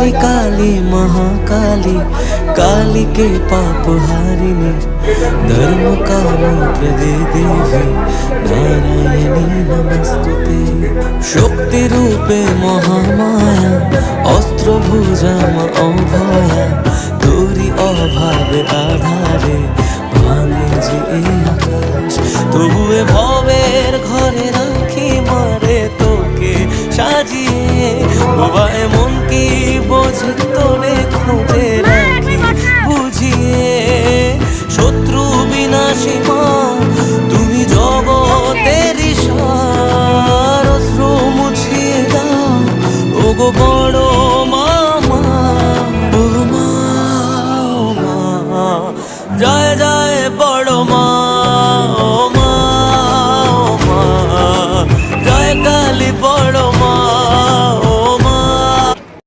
काली काली महाकाली काली के पाप हारिणी धर्म काम प्रदे देवी नारायणी नमस्तुते শক্তি রূপে মহামায়া অস্ত্র ভুজাম অভয়া তোরি অভাবে আধারে ভাঙে যে এই আকাশ তবুয়ে ভবের ঘরে রাখি মারে তোকে সাজিয়ে বোবা বড় মা